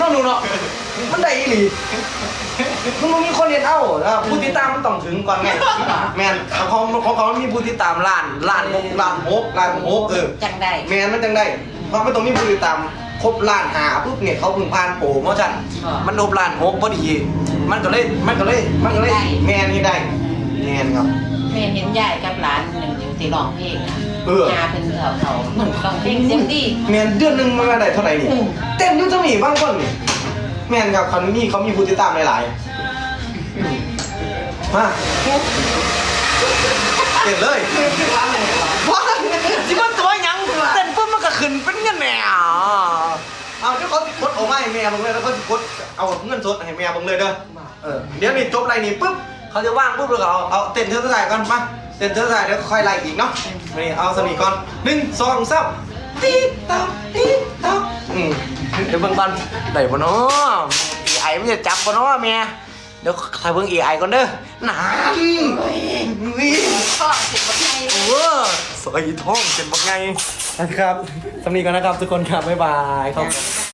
เนาะหนูเนาะมันได้อีหลีมันบ่มีคนเรียนเอ้าแล้วผู้ติดตามมันต้องถึงก่อนไงแม่นของเขาของเขามีผู้ติดตามล้านล้านหกล้านหกล้านหกเออจังได้ แมนมันจังได้เพราะมันตรงนี้ผู้ติดตามครบล้านหาปุ๊บเนี่ยเขาเพึ่งผ่านโปรโมชั่นมันลบล้านหกพอดี มันก็เลยมันก็เลยมันก็เลยแมนนี่ได้แม นครับ แม่เห็นยายกับหลานหนึ่งอยู่ที่ร้องเพลงอะเออ ยาเป็นเขาเขาๆมันร้องเพลงเสียงดี แมนเดือนหนึ่งมันได้เท่าไหร่นี่อืม เต็มอยุ่จะมีบางคนนี่แมนครับเขามีเขามีผู้ติดตามหลายๆมาเก็บเลยว้าจิมันตัวหยังเต้นปุ๊บมันก็ขึ้นเป็นเงินแหน่เอาเดี๋ยวเขาสิกดเอาไมาให้แม่ผมเลยแล้วเขาสิกดเอาเงินสดให้แม่ผมเลยเด้อเออเดี๋ยวนี่จบไรนี่ปุ๊บ เขาจะว่างปุ๊บแล้วก็เอาเอาเต้นเท่าไหร่ก่อนมาเต้นเท่าไหร่เดี๋ยวค่อยไล่อีกเนาะนี่เอาสนิทก่อนหนึ่งสองสามตีตามตีตามอืมเดี๋ยวเบิ่งก่อนได้ปะเนาะไอมันจะจับปะเนาะแม่เดี๋ยวใครเบิ่งเอไอก่อนเด้อนั่นอุ้ยพ่อสิบกว่าไงโอ้สวยท้องเป็นบักไงนะครับสำนีก่อนนะครับทุกคนครับบ๊ายบายครับ